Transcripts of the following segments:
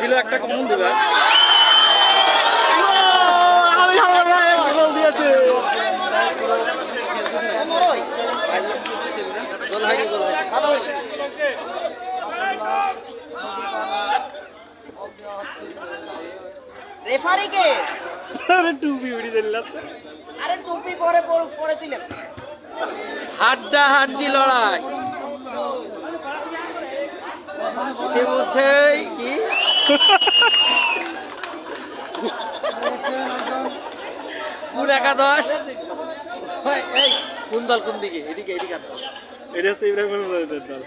দিলে একটা কমন দিবে রেফারি কে আরে টুপি উড়ি দিলাম আরে টুপি পরে পরে- পরে হাড্ডা হাড্ডি লড়াই। ইতিমধ্যেই কি? কোন একাদশ? এই কোন দল কোন দিকে? এদিকে এদিকে। এটা হচ্ছে ইব্রাহিম দল।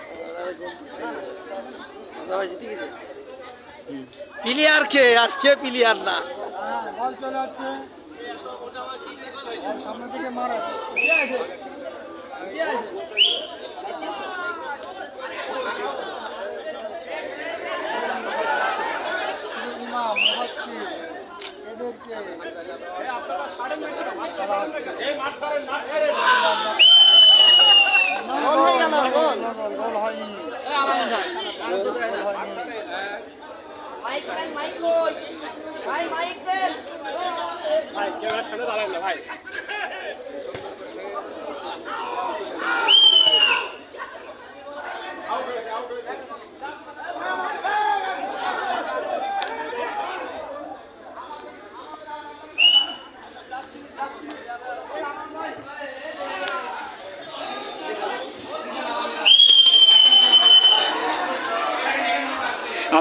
সবাই জিতে গেছে? প্লেয়ার কে আর কে প্লেয়ার না? বল চলে আসছে। সামনে থেকে মারা ইমাম মুহাচ্ছি এদেরকে খেলা হচ্ছে। না, গোল হয়ে গেল, গোল। না, গোল, গোল হয়নি গোল হয়নি মাইক দেন মাইক কই ভাই মাইক ভাই ক্যামেরার সামনে দাঁড়ান না ভাই।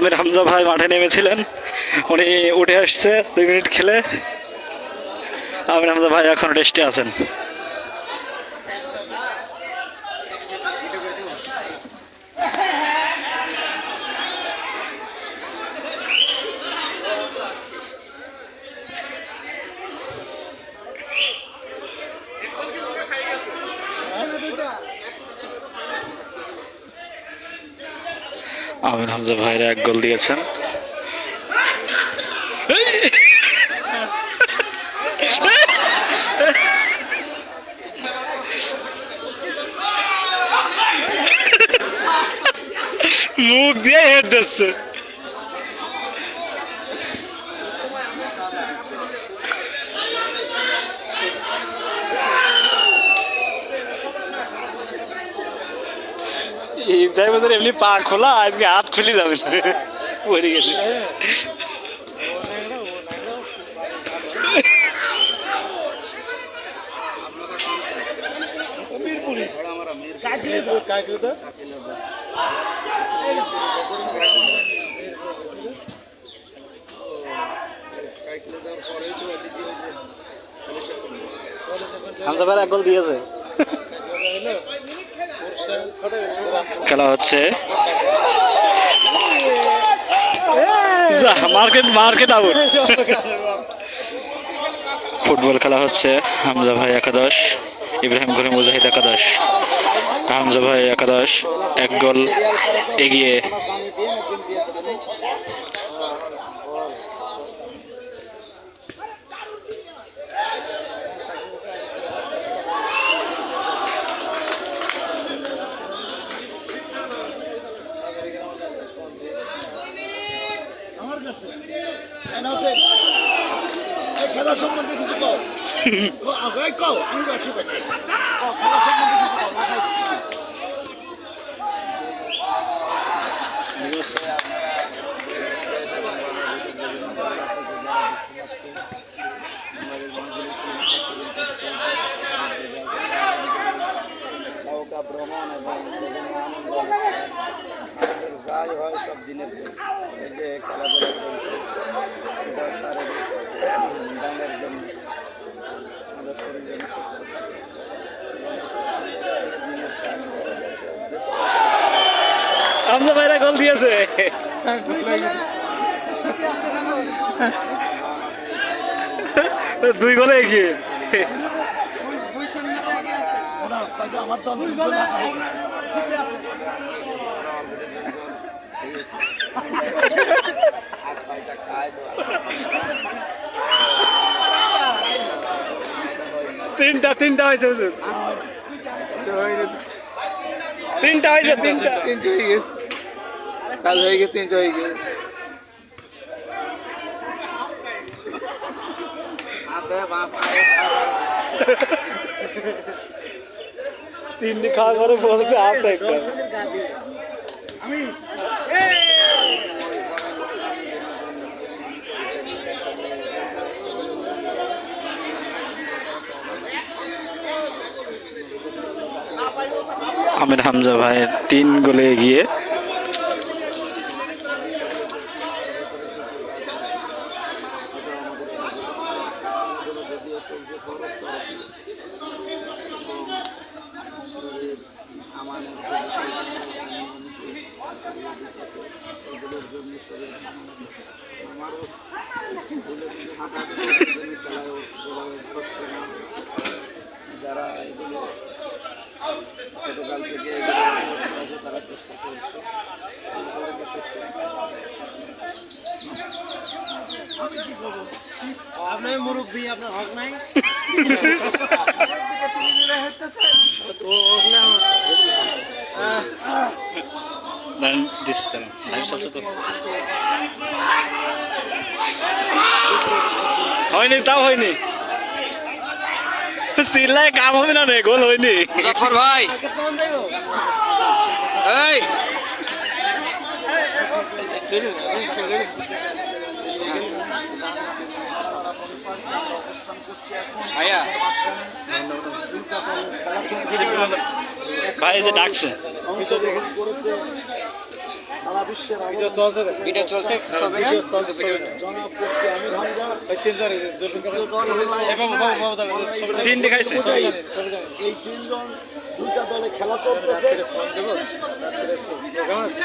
আমির হামজা ভাই মাঠে নেমেছিলেন। উনি উঠে আসছে, দুই মিনিট খেলে। আমির হামজা ভাই এখন রেস্টে আছেন। আমির হামজা ভাইরা এক গোল দিয়েছেন। মুখ দিয়ে হেড দিচ্ছে। ইব্রাহিম হাসান এমনি পা খোলা, আজকে হাত খুলে যাবে। পড়ে গেছে। হামজা এক গোল দিয়েছে। খেলা হচ্ছে। Market market out. ফুটবল খেলা হচ্ছে হামজা ভাই একাদশ ইব্রাহিম ঘুরে মুজাহিদ একাদশ। হামজা ভাই একাদশ এক গোল এগিয়ে খেলা সম্বন্ধে কিছু কও? আগে কও আমি বেশি বেশি খেলা সম্বন্ধে কিছু কও ভ্রমণ এবং যাই হয় সব দিনের এই যে খেলাধুলা হামজা ভাইরা গোল দিয়েছে। দুই গোলে এগিয়ে। আমার দল তিনটা তিনটা হয়েছে হুজুর। তিনটা হয়েছে তিনটা তিনটে। হয়ে গেছে। কাজ হয়ে গেছে তিনটে হয়ে গেছে। তিনটি খাওয়া করে বলতে আপনি একটা আমির হামজা ভাইয়ের তিন গোলে এগিয়ে যারা এগুলো ছোটকাল থেকে এগুলো করতে আসে, তারা চেষ্টা করছে আমাদেরকে চেষ্টা আপনার মুরব্বী আপনার হক নাই। দাঁড়ান, দিচ্ছি দাঁড়ান। লাইভ চলছে তো। হয়নি তাও হয়নি। চিল্লায় কাম হবে না রে গোল হয়নি। ভাই। এই। ভাই এই যে ডাকছে। সারা বিশ্বের আগে ভিডিও চলছে। চলবে না জনাব মুফতি আমির হামজা তিনটে খাইছে। এই তিনজন দুইটা দলে খেলা চলতেছে এই গোল কয়টা হয়েছে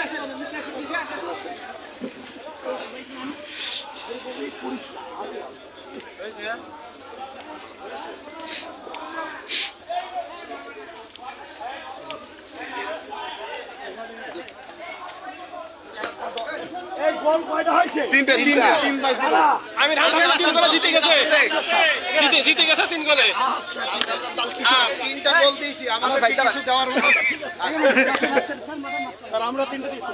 তিনটে তিনটে তিন বাই আমির হামজা তিন গোলে জিতে গেছে। জিতে জিতে গেছে তিন গোলে। তিনটা গোল দিয়েছি। আমাদের কিছু দেওয়ার আমরা তিনটা দিয়েছি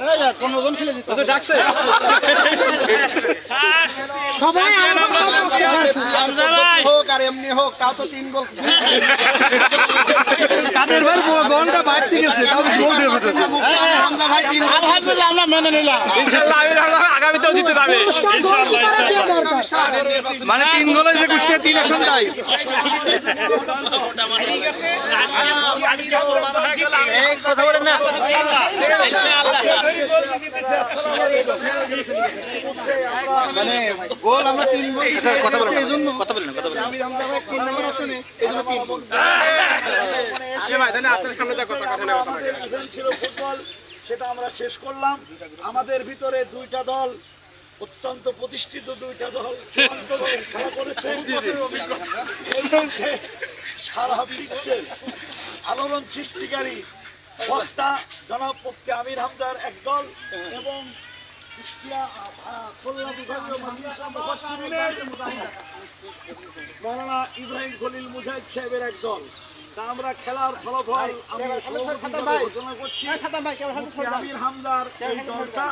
এই দেখ, কোন ওজন খেলে দিতে হবে। ডাকছে। হামজা ভাই। হোক আর এমনি হোক তাও তো তিন গোল। কাদের ভাই গোলটা বাড়তে গেছে তাও গোল দিয়ে ফেলেছে। হামজা ভাই তিন আলহামদুলিল্লাহ আমরা মেনে নিলাম। ইনশাআল্লাহ আমির হামজা আগামীতেও জিতে যাবে মানে তিন গোলে যে কুষ্টিয়া তিন আসন তাই। কথা বলেন না। মানে গোল আমরা তিন কথা বলেন কথা বলেন কথা ছিল ফুটবল সেটা আমরা শেষ করলাম আমাদের ভিতরে দুইটা দল অত্যন্ত প্রতিষ্ঠিত দুইটা দল করেছে সারা বিশ্বের আলোড়ন সৃষ্টিকারী বক্তা জনাব মুফতি আমির হামদার এক দল এবং মৌলানা ইব্রাহিম খলিল মুজাহিদ সাহেবের এক দল তা আমরা খেলার ফলাফল আমরা ঘোষণা করছি। আমির হামদার এই দলটা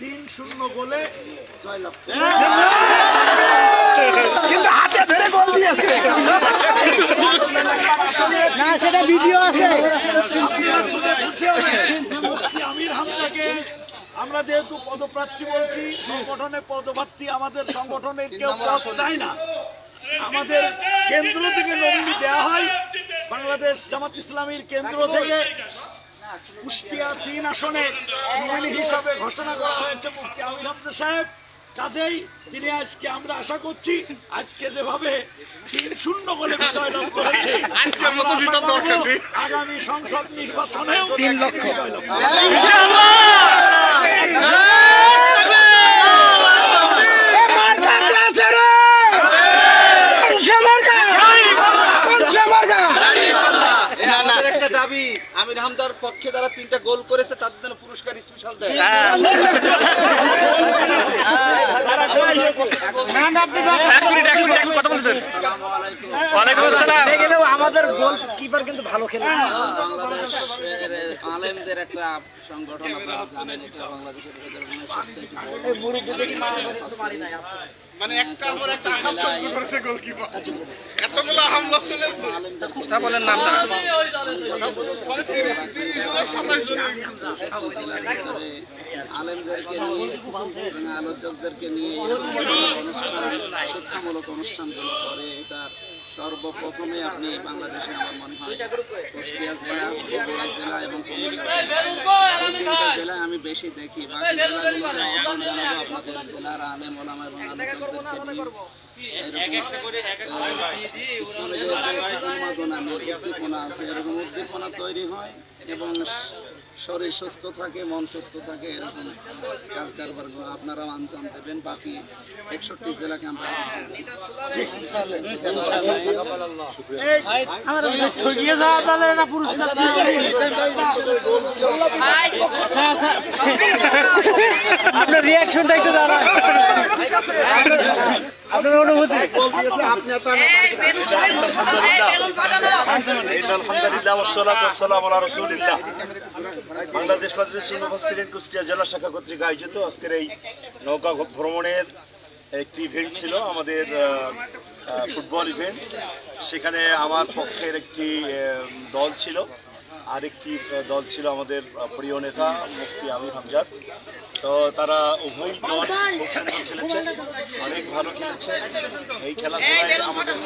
তিন শূন্য গোলে জয়লাভ করে। মুফতি আমির হামদাকে আমরা যেহেতু পদপ্রার্থী বলছি সংগঠনে পদপ্রার্থী আমাদের সংগঠনের কেউ পদ চায় না। আমাদের কেন্দ্র থেকে নমিনি দেওয়া হয় বাংলাদেশ জামাত ইসলামীর কেন্দ্র থেকে। কুষ্টিয়া তিন আসনে নমিনি হিসাবে ঘোষণা করা হয়েছে মুফতি আমির হামজা সাহেব। কাজেই তিনি আজকে আমরা আশা করছি আজকে যেভাবে তিন শূন্য বলে বিজয় লাভ করেছে আগামী সংসদ নির্বাচনেও তিন লক্ষ। একটা দাবি আমির হামদার পক্ষে যারা তিনটা গোল করেছে তাদের জন্য পুরস্কার স্পেশাল দেয়। এক মিনিট এক মিনিট এক মিনিট কথা বলতে দেন। ওয়ালাইকুম আসসালাম। আমাদের গোলকিপার কিন্তু ভালো খেলে। বাংলাদেশের আলেমদের একটা সংগঠন আপনারা জানেন এটা বাংলাদেশের মনে হয় সবচেয়ে বড়। মানে একটার পর একটা করেছে গোলকিপার এতগুলো হামলা চলেছে কথা বলেন নামটা মানে আলেমদেরকে নিয়ে আলোচকদেরকে নিয়ে অনুষ্ঠান শিক্ষামূলক অনুষ্ঠানগুলো করে এটা সর্বপ্রথমে আপনি বাংলাদেশে আমার মনে হয় কুষ্টিয়া জেলা বগুড়া জেলা এবং কুমিল্লা জেলায় আমি বেশি দেখি বাকি জেলাগুলোতে আহ্বান জানাব আপনাদের জেলার আলেম ওলামা এবং উন্মাদনা উদ্দীপনা আছে এরকম উদ্দীপনা তৈরি হয় এবং শরীর সুস্থ থাকে মন সুস্থ থাকে এরকম কাজ কারবার আপনারাও আঞ্জাম দেবেন বাকি একষট্টি জেলাকে আমরা ভাই আপনার রিয়াকশনটা একটু দাঁড়ান। আপনার অনুভূতি? আলহামদুলিল্লাহ বাংলাদেশ মাজলিস মুফাসসিরিন কুষ্টিয়া জেলা শাখা কর্তৃক আয়োজিত। আজকের এই নৌকা ভ্রমণের একটি ইভেন্ট ছিল আমাদের ফুটবল ইভেন্ট সেখানে আমার পক্ষের একটি দল ছিল। আর একটি দল ছিল আমাদের প্রিয় নেতা মুফতি আমির হামজাদ। তো তারা উভয় দল খুব সুন্দর খেলেছে, অনেক ভালো খেলেছে। এই খেলাধুলায় আমাদের